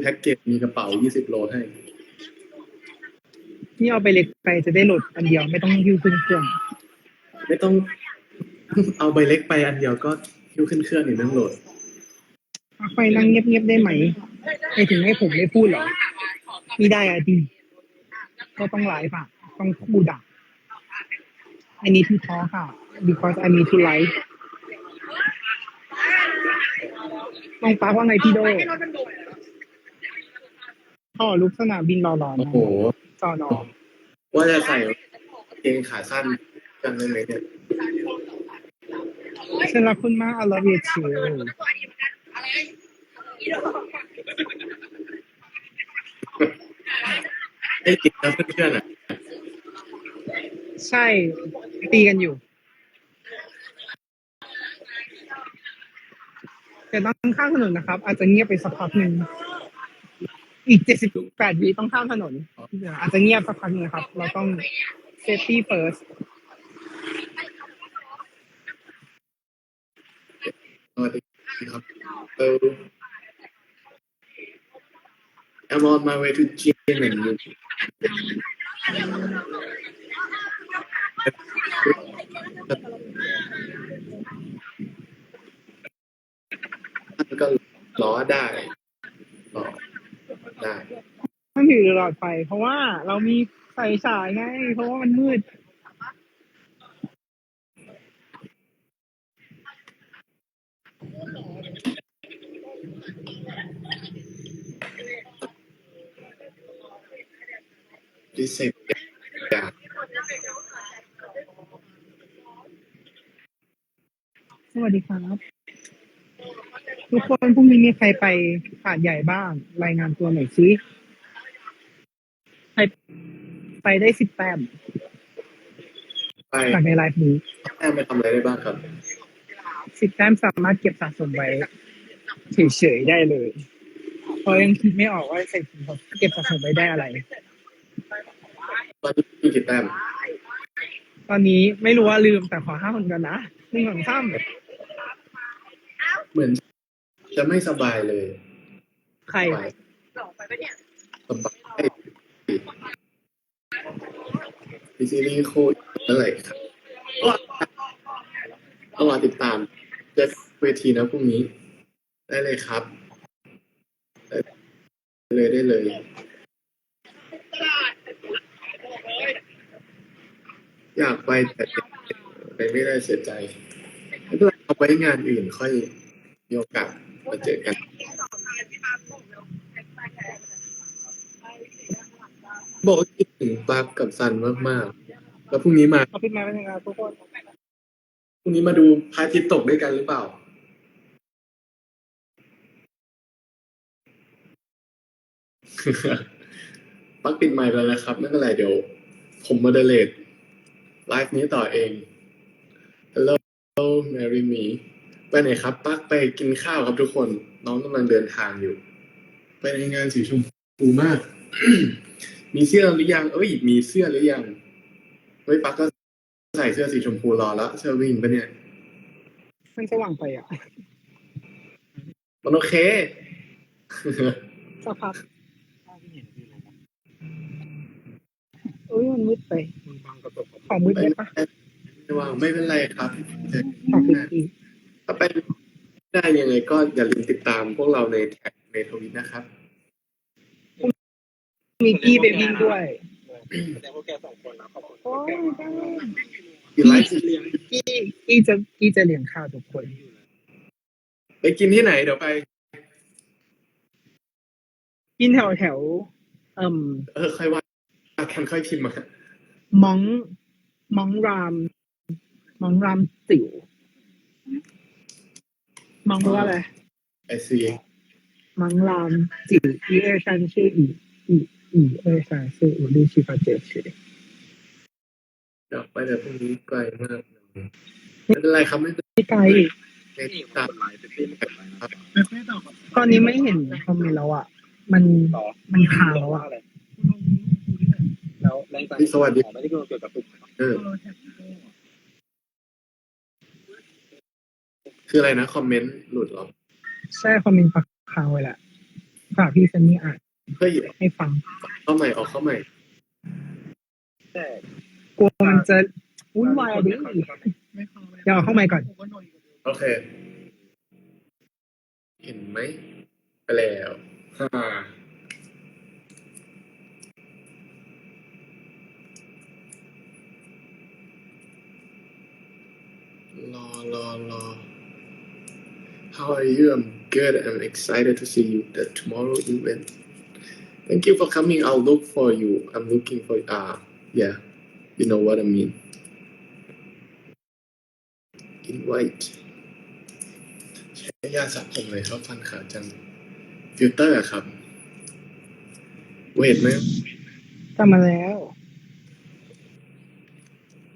แพ็กเกจมีกระเป๋ายี่สิบโลให้ นี่เอาไปเล็กไปจะได้โหลดอันเดียวไม่ต้องหิ้วขึ้นเครื่อง ไม่ต้อง เอาใบเล็กไปอันเดียวก็ยิ้วขึ้นเครื่องอีกนั่งโหลดไปนั่งเงียบๆได้ไหมไม่ถึงให้ผมไม่พูดเหรอไม่ได้อะดีก็ต้องไลฟ์อะต้องพูดอะอันนี้ที่ท้อค่ะ because I need to live น้องปาว่าไงพี่โด พ่อลุกสนามบินรอรอโอ้นะโห จอนอว่าจะใส่เกงขาสั้นกันเลยไหมเนี่ยฉันรักคุณมาก I love you too ได้กินแล้วเพื่อนๆอะใช่ ตีกันอยู่แต่ต้องข้ามถนนนะครับ อาจจะเงียบไปสักพักหนึ่ง อีก78วิต้องข้ามถนนอาจจะเงียบสักพักหนึงครับ เราต้อง safety first สวัสดีครับเออ I'm on my way to gym and you มันก็ล้อได้ล้อ ได้ต้องถือหลอดไฟเพราะว่าเรามีไฟฉายไงเพราะว่ามันมืด ดิเซปอยาก สวัสดีครับ ทุกคนพรุ่งนี้มีใครไปหาดใหญ่บ้าง รายงานตัวหน่อยสิใครไปได้สิบแต้มไปจากในไลฟ์นี้แม่ไปทำอะไรได้บ้างครับ สิบแต้มสามารถเก็บสะสมไว้เฉยๆได้เลยเพราะยังคิดไม่ออกว่าใส่ถุงเก็บสะสมไว้ได้อะไร ตอนนี้มีกี่แต้มตอนนี้ไม่รู้ว่าลืมแต่ขอห้าคนกันนะหนึ่งสองสามเหมือน จะไม่สบายเลย ใครสบายพีซีรีส์โคตรเมื่อไหร่ครับต้องรอติดตามเจะเวทีนะพรุ่งนี้ ได้เลยครับ ได้เลยได้เลยอยากไปแต่ไปไม่ได้เสียใจไม่เป็นไรเอาไว้งานอื่นค่อยมีโอกาส มาเจอกันบอกว่าคิดถึงปั๊บกับซันมากๆ แล้วพรุ่งนี้มาเอาขึ้นมาเป็นยังไงทุกคนพรุ่งนี้มาดูพระอาทิตย์ตกด้วยกันหรือเปล่า ปักปิดไมค์ไปแล้วนะครับ ไม่เป็นไรเดี๋ยว ผมมาเดเลตไลฟ์นี้ต่อเอง Hello Mary Me ไปไหนครับ ปักไปกินข้าวครับทุกคน น้องกำลังเดินทางอยู่ ไปในงานสีชมพูมาก มีเสื้อหรือยัง เอ้ย มีเสื้อหรือยังเฮ้ยปักก็ใส่เสื้อสีชมพูรอแล้วเสื้อวิ่งปะเนี่ย มันสว่างไปอะ มันโอเคสักพักเอ้ยมันมืดไปขอมืดได้ปะไม่ว่างไม่เป็นไรครับเจอขอคืนอีก ถ้าไปได้ยังไงก็อย่าลืมติดตามพวกเราในแท็กในทวิตนะครับ มีกี้เบบี้ด้วยแต่พวกแกสองคนนะขอบคุณโอ้ยได้กินไลฟ์เลี้ยงกี้กี้จะกี้จะเลี้ยงข้าวทุกคน ไปกินที่ไหนเดี๋ยวไป กินแถวแถวเอ่มเออค่อยว่ากันค่อยพิมพ์มามองมองรามมองรามติ๋ว มังว่าอะไรไอซีมังลามจีอีเอชันชื่ออีอีอีเอชันชื่ออุลิชิปาเจชื่ออยวไปแต่พรุ่งนี้ไกลมากไม่เป็นไรครับไม่เป็นไม่ไกลไม่ตามไลน์ไปที่ไม่ตามครับตอนนี้ไม่เห็นคอมเมนต์แล้วอะ มันมันคาแล้วอะแล้วแรงใจสวัสดีไม่ได้เกี่ยวกับกลุ่มเออ คืออะไรนะ คอมเมนต์หลุดเหรอ ใช่คอมเมนต์ปักค้างไว้แหละฝากพี่ซันนี่อ่านเฮ้ยให้ฟัง เข้าใหม่ออกเข้าใหม่แต่กลัวมันจะวุ่นวายอะดิไม่เข้าไม่เดี๋ยวเอาเข้าใหม่ก่อน โอเค เห็นไหมไปแล้วฮ่ารอรอรอ How are you? I'm good. I'm excited to see you the tomorrow event. Thank you for coming. I'll look for you. I'm looking for ah yeah. You know what I mean. Invite. ใช้ยาสระผมเลยครับฟันขาวจังฟิลเตอร์อะครับ เวทไหมทำมาแล้ว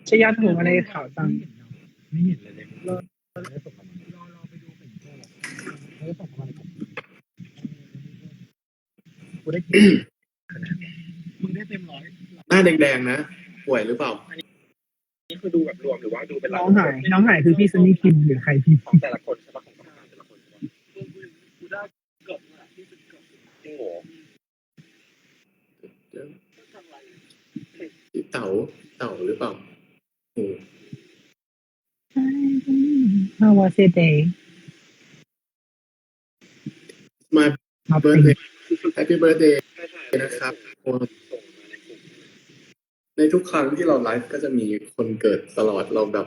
ชยาถูกอะไรข่าวจังไม่เห็นเลยเลย แล้วส่งมาเลยกูได้กินคะแนนมึงได้เต็มร้อยหน้าแดงๆนะป่วยหรือเปล่า นี่คือดูแบบรวมหรือว่าดูเป็นน้องหายน้องหายคือพี่ซันนี่พิมพ์หรือใครพิมพ์ของแต่ละคนใช่ปะของกรรมการแต่ละคนใช่ปะกูได้เกือบที่สุดเกือบจริงโหที่เต๋าเต๋าหรือเปล่าโอ้ How was your day มามาเบิเป็ร์นดเดย์แฮปปี้เบิร์ดเดย์นะครับส่งมาในกลุ่มในทุกครั้งที่เราไลฟ์ก็จะมีคนเกิดตลอดเราแบบ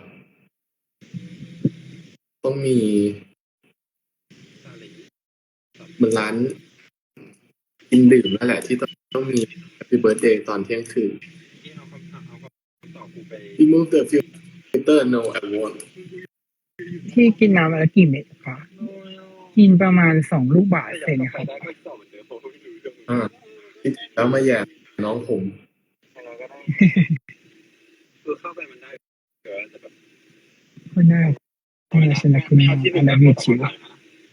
ต้องมีอะไรอย่างเงี้ยเหมือนร้านกินดื่มนั่นแหละ ที่ต้องต้องมีแฮปปี้เบิร์ดเดย์ตอนเที่ยงคืนที่เอาคำถามเอาคำตอบกูไป remove the filter no I won't ที่กินน้ำวันละกี่เม็ดคะ กินประมาณสองลูกบาศก์เซนครับได้ก็ตอบเหมือนเดิมเพราะไม่รู้เรื่องอ่าที่แล้วมาแย่น้องผมเราก็ได้คือเข้าไปมันได้เกิดแต่แบบคุณน่าคุณน่าชนะคุณมาอันดับยูจิว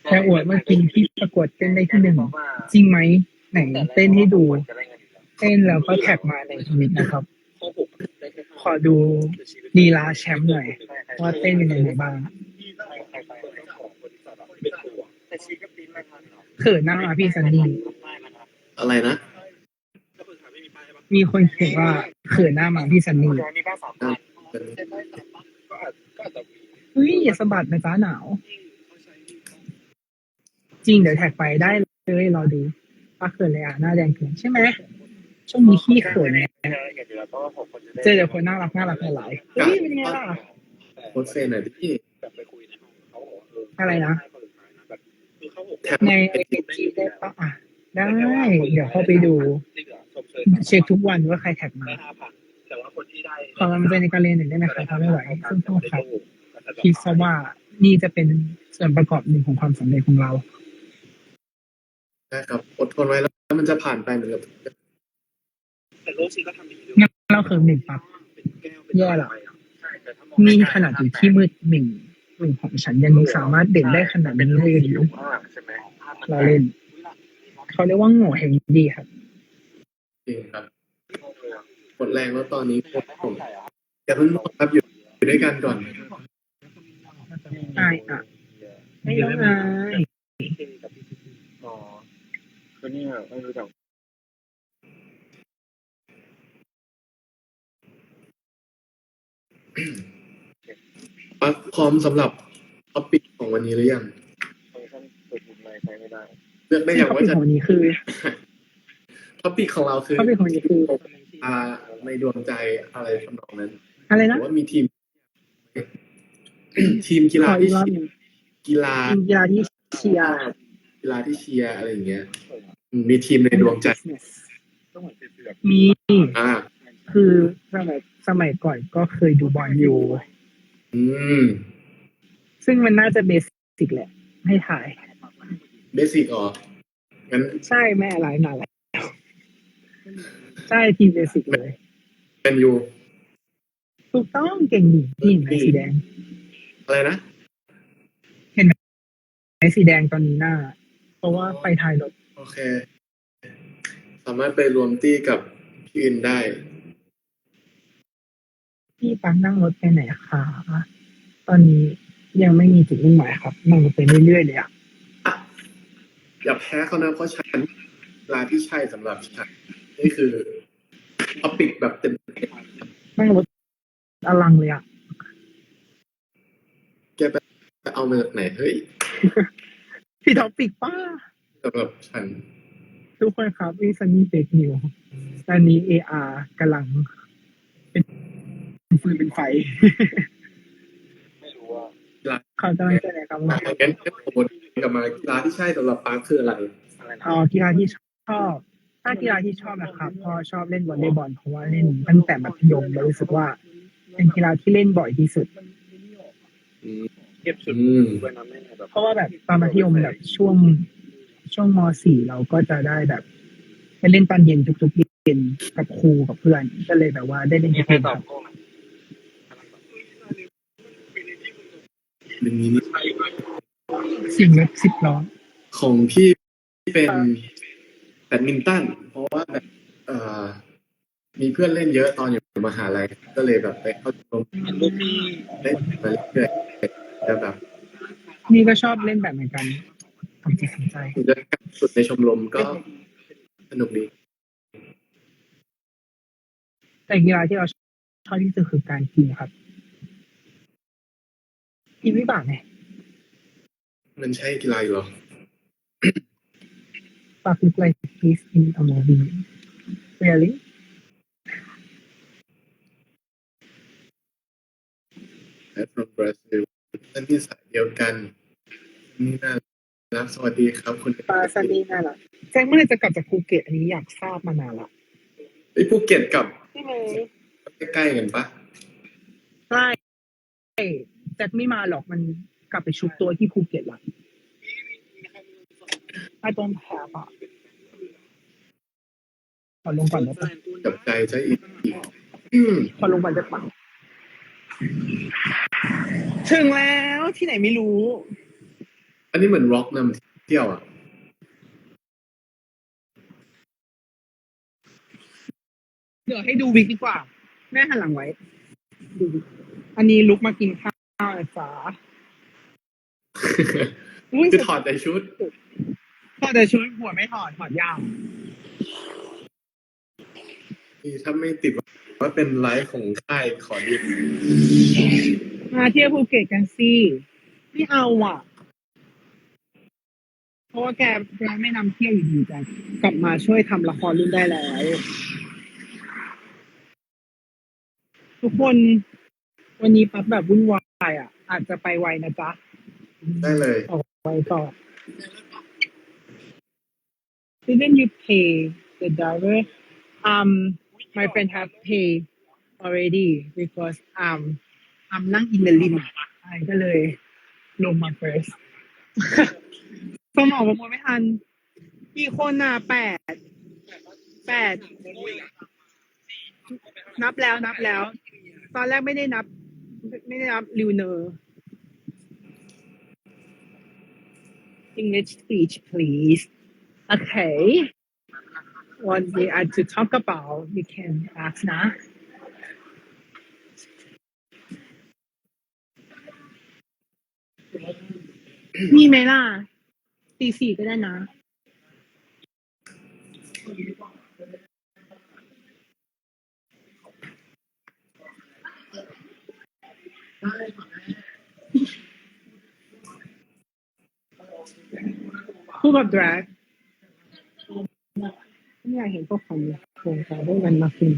แค่อวดว่ากินที่ประกวดเต้นได้ที่หนึ่งจริงไหมไหนเต้นให้ดู เต้นแล้วก็แท็กมาในทวิตนะครับข้อหกได้แค่ขอดูลีลาแชมป์หน่อยว่าเต้นเป็นยังไงบ้าง แต่ชีก็ปิ้นไม่ทันเนาะเขินหน้ามาพี่ซันนี่อะไรนะก็คือถามไม่มีป้ายใช่ปะมีคนเขียนว่าเขินหน้ามาพี่ซันนี่มีป้ายสามพันก็อาจก็อาจจะมีเฮ้ยอย่าสะบัดนะจ้าหนาว จริงเดี๋ยวแท็กไปได้เลยรอดูป้าเขินเลยอะหน้าแดงเขินใช่ไหมช่วงนี้ขี้เขินเนี่ยอย่างเดียวเพราะว่าผมคนจะได้เจอแต่คนน่ารักน่ารักหลายๆเฮ้ยเป็นไงล่ะโค้ดเฟนหน่อยที่แบบไปคุยในห้องเขาบอกเอออะไรนะแบบ คือเขาบอกแถบในไอจีได้ปะอะ ได้ เดี๋ยวเข้าไปดู เช็คทุกวันว่าใครแท็กมาได้ห้าพันแต่ว่าคนที่ได้ขอกำลังใจในการเรียนหน่อยได้ไหมครับถ้าไม่ไหวซึ่งโทษครับคิดซะว่านี่จะเป็นส่วนประกอบหนึ่งของความสำเร็จของเราได้ครับอดทนไว้แล้วมันจะผ่านไปเหมือนกับแต่โลกชีก็ทำดีด้วยงั้นเราเขินหนึ่งปั๊บเป็นแก้วเป็นใช่แต่ถ้ามองนี่ขนาดอยู่ที่มืดหนึ่ง หนึ่งของฉันยังสามารถเด่นได้ขนาดนี้เลยอยู่ใช่ไหมเราเล่น เขาเรียกว่าโง่แห่งดีครับจริงครับหมดแรงแล้วตอนนี้ผมอย่าเพิ่งนอนครับอยู่อยู่ด้วยกันก่อนอายอะไม่ต้องอายอ๋อคือเนี่ยไม่รู้จัก ปั๊บพร้อมสำหรับท็อปิกของวันนี้หรือยังฟังก์ชันเปิดปุ่มไมค์ใช้ไม่ได้เลือกได้อย่างเขาว่าเป็นจะของนี้คือท็อปิกของเราคือเขาเป็นของนี้คืออ่าในดวงใจอะไรทำนองนั้นอะไรหรืนะอว่ามีทีม ทีมกีขฬาออีที่กรอบเชีหยนึ่งร์กีฬาทีมกีฬาที่เชียร์กีฬาที่เชียร์อะไรอย่างเงี้ยอืมมีทีมในดวงใจก็เหมือนเป็นแบบมีอ่าคือสมัยสมัยก่อนก็เคยดูบอลอยู่ อืม ซึ่งมันน่าจะเบสิกแหละ ให้ถ่าย เบสิกอ๋องั้นใช่แม่อะไรมาแล้วใช่ทีมเบสิกเลย เป็นยูถูกต้องเก่งดีนี่เห็นไหมสีแดง อะไรนะไอ้สีแดงตอนนี้หน้า เพราะว่าไปท้ายรถโอเค สามารถไปรวมตี้กับพี่อื่นได้ พี่ปังนั่งรถไปไหนคะตอนนี้ยังไม่มีจุดมุ่งหมายครับนั่งรถไปเรื่อยๆเลยอะอย่าแพ้เขานะเพราะฉันเวลาที่ใช่สำหรับฉันนี่คือเอาปิดแบบเต็มแม่งรถอลังเลยอะแกไปเอามาจากไหนเฮ้ยพี่ท็อปปิกป้าสำหรับฉัน ทุกคนครับนี่ซันนี่เฟกนิวตอนนี้ AR กำลัง เป็น ฟืนเป็นไฟไม่รู้ว่าเขากำลังจะไหนครับอะงั้นงั้นผมกลับมากีฬาที่ใช่สำหรับปาร์คคืออะไรอะไรนะอ๋อกีฬาที่ชอบ ถ้ากีฬาที่ชอบนะครับก็ชอบเล่นวอลเลย์บอลเพราะว่าเล่นตั้งแต่มัธยมแล้วรู้สึกว่า เป็นกีฬาที่เล่นบ่อยที่สุดอืมเทียบสุดอืมด้วยนะแม่แบบเพราะว่าแบบตอนมัธยมแบบช่วงช่วงม .4 เราก็จะได้แบบไปเล่นตอนเย็นทุกๆเย็นกับครูกับเพื่อน ก็เลยแบบว่าได้เล่นมีทุกใครเย็นตคอบรับ โก้ไหม เป็นนี้นี่เสิ่งรถสิบล้อของพี่เป็นแบดมินตันเพราะว่าแบบเอ่อมีเพื่อนเล่นเยอะตอนอยู่มหาลัยก็เลยแบบไปเข้าชมรมเห็นรูปพี่เล่นมาเรื่อยๆแต่แบบนี่ก็ชอบเล่นแบบเหมือนกันทำจิตทำใจกิจกรรมสุดในชมรมก็สนุกดี แต่กีฬาที่เราชอบที่สุดคือการกินครับ กินวิบากไงมันใช่กีฬาอยู่เหรอปาก look like this in a movie really และ from Brazil นั่นที่สายเดียวกัน นี่น่ารักสวัสดีครับ คุณปลาซันนี่น่ารักแจ้งเมื่อไหรจะกลับจากภูเก็ตอันนี้อยากทราบมานานละไอ้ยภูเก็ตกับใช่ไหมใกล้ๆกันปะใช่ แจ็คไม่มาหรอกมันกลับไปชุบตัวที่ภูเก็ตละ I don't have อะขอลงก่อนได้ปะกับใจซะอีกอืมขอลงก่อนได้ปะถึงแล้วที่ไหนไม่รู้ อันนี้เหมือนร็อกนำเที่ยวอะเดี๋ยวให้ดูวิกดีกว่า แม่หันหลังไว้ ดูวิกอันนี้ลุกมากินข้าว นะจ๊ะอุ้ยคือถอดแต่ชุด ถอดแต่ชุดหัวไม่ถอดถอดยาวนี่ถ้าไม่ติดว่าเป็นไลฟ์ของค่ายขอดีมาเที่ยวภูเก็ตกันสิไม่เอาอะ เพราะว่าแกแกไม่นำเที่ยวอยู่ดีจ้ะกลับมาช่วยทำละครรุ่นได้แล้ว ทุกคนวันนี้ปั๊บแบบวุ่นวายอะ อาจจะไปไวนะจ๊ะได้เลย ออกไวต่อ Didn't you pay the driver? Um, my friend have paid already because um I'm นั่ง in the limit ไอ้ก็เลยลงมา first สมองประมวลไม่ทันกี่คนน่ะแปดแปดนับแล้วนับแล้ว ตอนแรกไม่ได้นับ ไม่ได้นับลิวเนอร์ English speech please okay what we are to talk about you can ask นะ มีไหมล่ะตีสี่ก็ได้นะ คู่กับ drag ไม่อยากเห็นพวกของโครงการได้กันมาคืน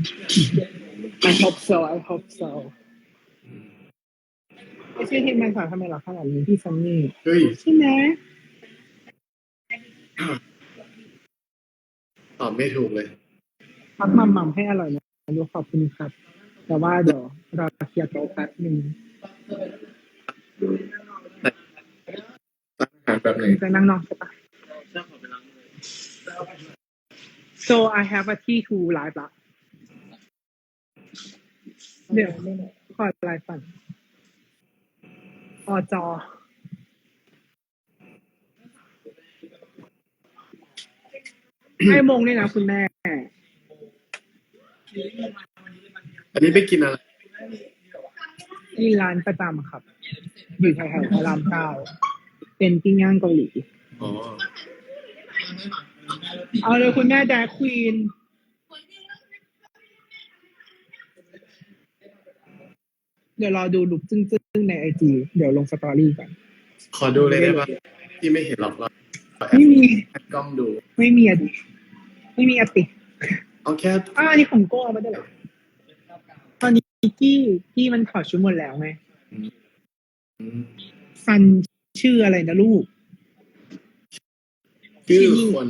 I hope so I hope so ไม่ใช่ที่มันสอนทำไมหรอขนาดนี้พี่ซันนี่เฮ้ยใช่ไหมตอบไม่ถูกเลยพักมัมมัมให้อร่อยนะลูกขอบคุณครับ แต่ว่าเดี๋ยวรอเคลียร์โต๊ะแป๊บหนึ่ง ตั้งอาหารแบบไหนจะนั่งนอกใช่ปะ so I have a T2 live ละเดี๋ยวขอไลฟ์ก่อนอจอให้มงด้วยนะคุณแม่ อันนี้ไปกินอะไรที่ร้านประจำครับ อยู่แถวๆพระรามเก้า เป็นปิ้งย่างเกาหลีอ๋อเอาเลยคุณแม่แดกควีนเดี๋ยวรอดูลุกจึ้งๆในไอจีเดี๋ยวลงสตอรี่กันขอดูเลยได้ปะที่ไม่เห็นหรอกเราแอไม่มีปกล้องดู ไม่มีอะดิไม่มีอะติเอาแค่อ่าอันนี้ของโก้เอามาได้เหรอตอนนี้กี้กี้มันถอดชุดหมดแล้วไงอืมซัน ชื่ออะไรนะลูก ชื่อคน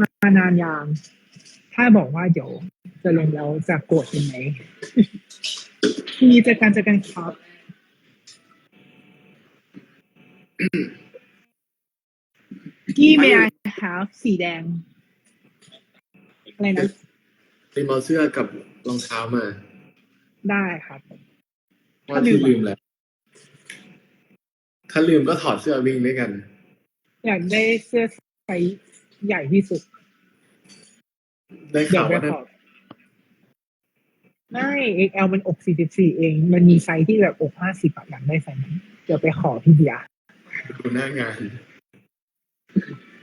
มานานยางถ้าบอกว่าเดี๋ยวจะลงแล้วจะโกรธยังไงพรุ่งนี้เจอกันเจอกันครับที่ may I have สีแดง อะไรนะ ลืมเอาเสื้อกับรองเท้ามาได้ครับ ว่าถ้าลืที่มอะลืมแล้ว ถ้าลืมก็ถอดเสื้อวิ่งด้วยกัน อยากได้เสื้อไซส์ใหญ่ที่สุด ได้เดี๋ยข่าววไปว่านั่น ขอไม่ XL มันอก 44 เอง มันมีไซส์ที่แบบอก50อะอยากได้ไซส์นั้นเดี๋ยวไปขอพี่เดียดูหน้างาน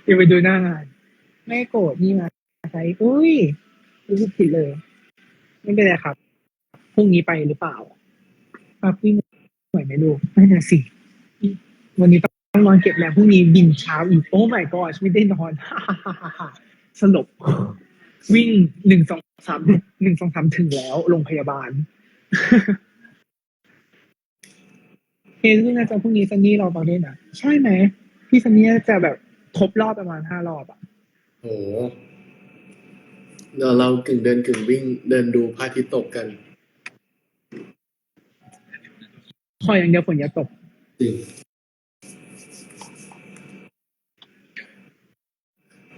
เดี๋ยวไปดูหน้างาน ไม่โกรธนี่มาไซส์อุ้ยรู้สึกผิดเลย ไม่เป็นไรครับพรุ่งนี้ไปหรือเปล่าปับวิ่งไหวไหมลูกไม่น่าสิ วันนี้ต้องนอนเก็บแรงพรุ่งนี้บินเช้าอีกโอ้ my god ไม่ได้นอนสลบ วิ่งหนึ่งสองสามหนึ่งสองสามถึงแล้วโรงพยาบาลเฮ้ยซึ่งน่าจะพรุ่งนี้ซันนี่รอตอนเล่นอะใช่ไหมพี่ซันนี่จะแบบครบรอบประมาณห้ารอบอะโอ้โหเดี๋ยวเรากึ่งเดินกึ่งวิ่งเดินดูพระอาทิตย์ตกกันขออย่างเดียวฝนอย่าตกจริง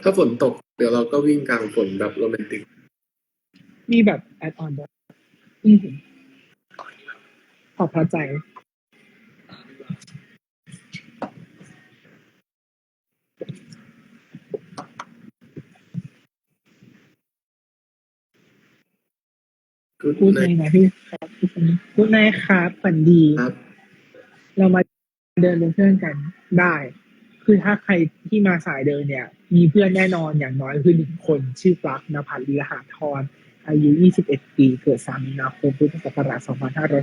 ถ้าฝนตกเดี๋ยวเราก็วิ่งกลางฝนแบบโรแมนติก มีแบบแอดออนด้วยอือหือขอบพระใจกูดพูดไนในนะพี่ครับทุกคนพูดในครับฝันดี ครับ เรามาเดินเป็นเพื่อนกันได้ คือถ้าใครที่มาสายเดินเนี่ย มีเพื่อนแน่นอนอย่างน้อยคือหนึ่งคนชื่อปลั๊กนภัสลีรหาธรอายุ 21 ปี เกิด 3 มีนาคม พุทธศักราช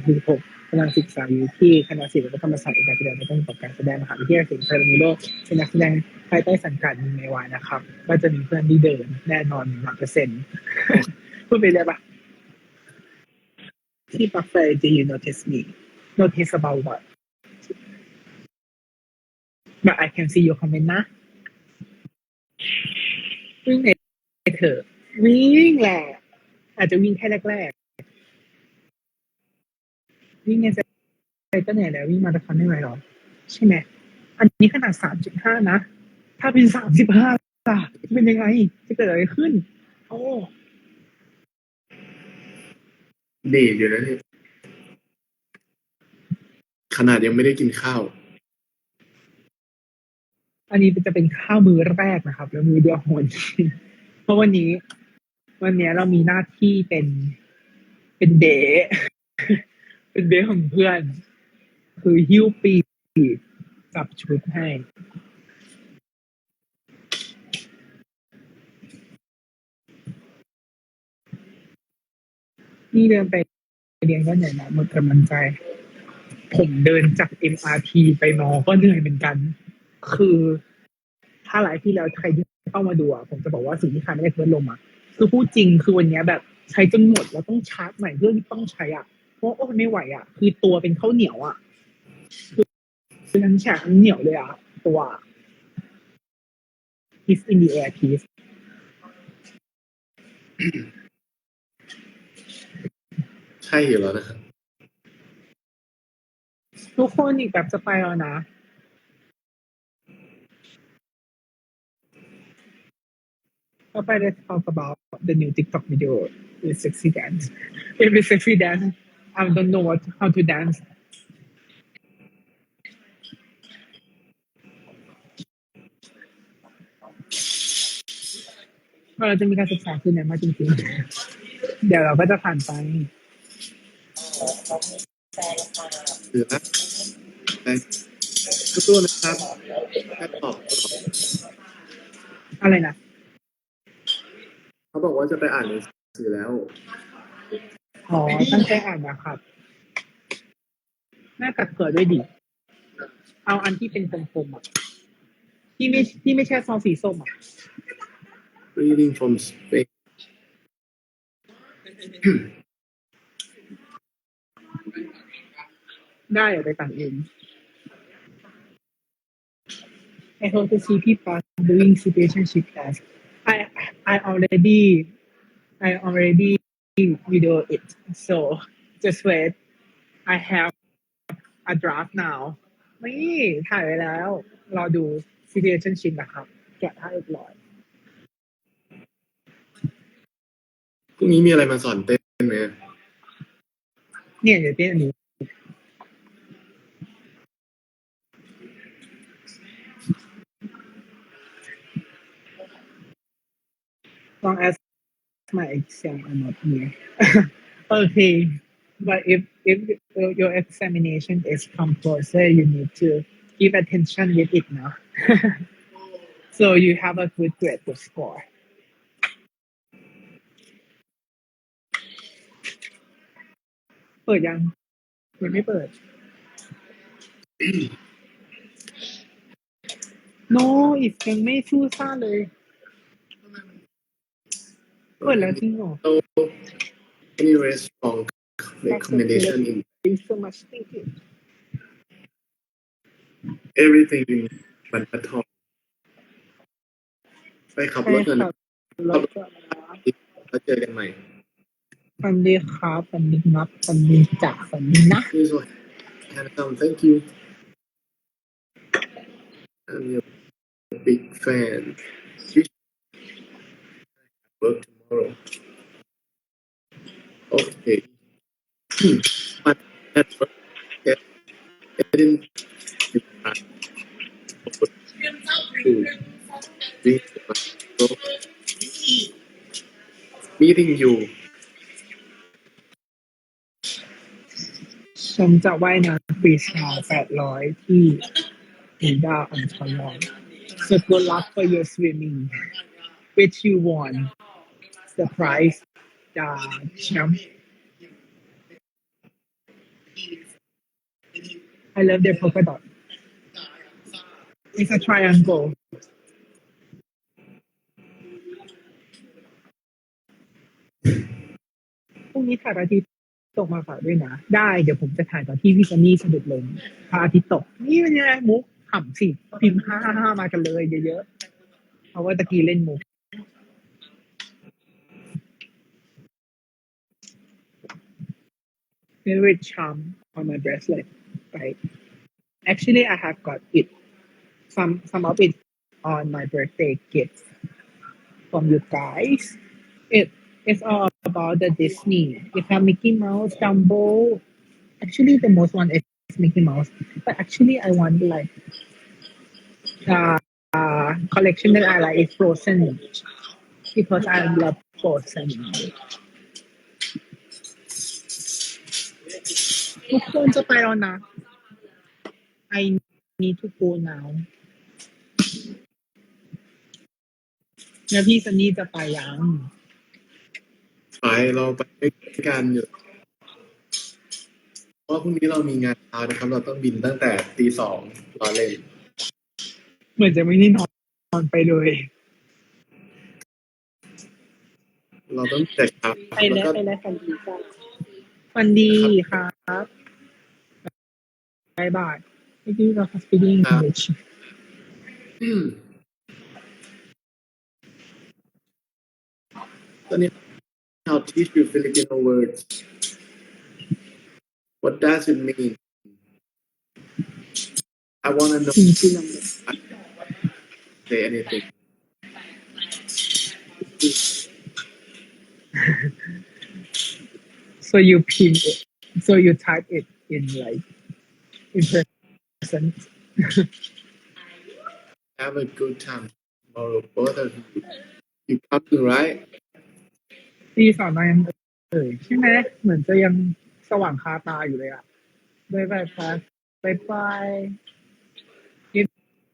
2566กำลังศึกษาอยู่ที่คณะศิลปธรรมศาสตร์อกการแสดงและประกอบการแสดงมหาวิทยาลัยศิลป์เทอร์มิโลเป็นนักแสดงภายใต้สังกัดมีเมวายนะครับ ก็จะมีเพื่อนที่เดินแน่นอน100%เปอร์เซ็นต์พูดไปเลยปะที่ปักไฟ do you notice me notice about what but I can see your comment นะ วิ่งไหนเถอะ วิ่งแหละอาจจะวิ่งแค่แรกๆวิ่งในใจก็เหนื่อยแล้ววิ่งมาราธอนไม่ไหวหรอใช่ไหมอันนี้ขนาดสามจุดห้านะ ถ้าเป็นสามสิบห้าล่ะจะเป็นยังไง จะเกิดอะไรขึ้น โอ้ดีดอยู่นะเนี่ยขนาดยังไม่ได้กินข้าว อันนี้จะเป็นข้าวมือแรกนะครับ แล้วมือเดียวของวันนี้เพราะวันนี้ วันนี้เรามีหน้าที่เป็นเป็นเบะเป็นเบะของเพื่อน คือหิ้วปีกับชุดให้นี่เดินไปเรียนก็เหนื่อยนะหมดกำลังใจ ผมเดินจาก MRT ไปมอก็เหนื่อยเหมือนกัน คือถ้าหลายที่แล้วใครที่เข้ามาดูอะผมจะบอกว่าสิ่งที่ขาดไม่ได้คือลมอะคือพูดจริงคือวันเนี้ยแบบใช้จนหมดแล้วต้องชาร์จใหม่เพื่อที่ต้องใช้อะเพราะโอ้ไม่ไหวอะ คือตัวเป็นข้าวเหนียวอะคือคือทั้งแฉกทั้งเหนียวเลยอะ ตัว Kiss in the air kiss ใช่อยู่แล้วนะครับทุกคนอีกแบบจะไปแล้วนะ ต่อไป let's talk about the new TikTok video with sexy dance. If it's sexy dance, I don't know what how to dance. เราจะมีการศึกษาขึ้นเนี่ยมากจริงๆ เดี๋ยวเราก็จะผ่านไป เหลือไปสู้ๆนะครับแค่ตอบ อะไรนะ เขาบอกว่าจะไปอ่านหนังสือแล้ว อ๋อตั้งใจอ่านนะครับแม่กัดเกิดด้วยดิ เอาอันที่เป็นกลมๆอะ ที่ไม่ที่ไม่ใช่ซองสีส้มอะ reading from Spain ได้เอาไปต่างเอง I hope to see people doing situationship tasks. I I already I already video it. So just wait. I have a draft now. นี่ถ่ายไว้แล้ว รอดู situationship นะครับ แกะให้เรียบร้อยพรุ่งนี้มีอะไรมาสอนเต้นไหมเนี่ยเดี๋ยวเต้นอันนี้ long as my exam are not near. okay, but if if your examination is come closer, you need to give attention with it now. so you have a good grade to score. เปิดยังยังไม่เปิด no อีกยังไม่สู้ซ่าเลย เปิดแล้วจริงเหรอ so any restaurant recommendation in Thank you so much thank you everything in บรรทัดทองไปขับรถกันใช่นะค่ะแล้วก็แล้วเจอกันใหม่ฟันดีครับฟันดีนับฟันดีจ่าฟันดีนะ This was handsome thank you I'm your big fan work tomorrow okay but at first I didn't to reach my goal. meeting you ฉันจะว่ายน้ำฟรีสไตล์แปดร้อยที่อีดาอันชลอน so good luck for your swimming which you won the prize the champ I love their polka dot it's a triangle พรุ่งนี้ถ่ายพระอาทิตย์ตกมาฝากด้วยนะ ได้เดี๋ยวผมจะถ่ายตอนที่พี่ซันนี่สะดุดลงพระอาทิตย์ตก นี่เป็นยังไงมุกขำสิ พิมพ์ห้าห้ามากันเลยเยอะๆเพราะว่าตะกี้เล่นมุก favorite charm on my bracelet right actually I have got it some some of it on my birthday gift from you guys it it's all about the Disney. If I have Mickey Mouse, Dumbo. Actually, the most one is Mickey Mouse. But actually, I want like the uh, collection that I like is Frozen because I love Frozen. ทุกคนจะไปแล้วนะ I need to go now แล้วพี่ซันนี่จะไปยังไปเราไปด้วยกันอยู่เพราะว่าพรุ่งนี้เรามีงานเช้านะครับ เราต้องบินตั้งแต่ตีสองรอเล่นเหมือนจะไม่ได้นอนนอนไปเลย เราต้องแต่เช้าไปแล้วแล้วก็ ไปแล้วฟันดีจ้าฟันดีครับ บายบายไม่ดีเราคัสปีดิ้งอังกฤษอืมตอนนี้ I'll teach you Filipino words what does it mean I wanna know จริงๆ say anything so you pin it so you type it in like in person have a good time tomorrow both of you you coming right ตีสอนายังเอ่ยใช่ไหมเหมือนจะยังสว่างคาตาอยู่เลยอะบายบายครับบายบาย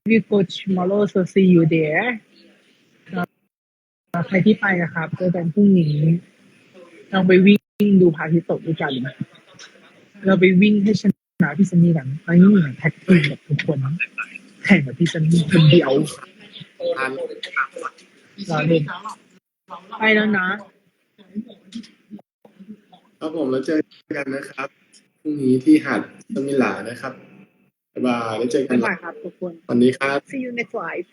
we go tomorrow so see you there ใครที่ไปนะครับเจอกันพรุ่งนี้เราไปวิ่งดูพระอาทิตย์ตกด้วยกัน เราไปวิ่งให้ช นะพี่ซันนี่กันตอนนี้มีแท็กทีมกับทุกคน แข่งกับพี่ซันนี่คนเดียวทานรอเล่นไปแล้วนะครับผมแล้วเจอกันนะครับพรุ่งนี้ที่หาดสมิลานะครับบ๊ายบายแล้วเจอกันบ๊ายบายครับทุกคนวันนี้ครับ see you next live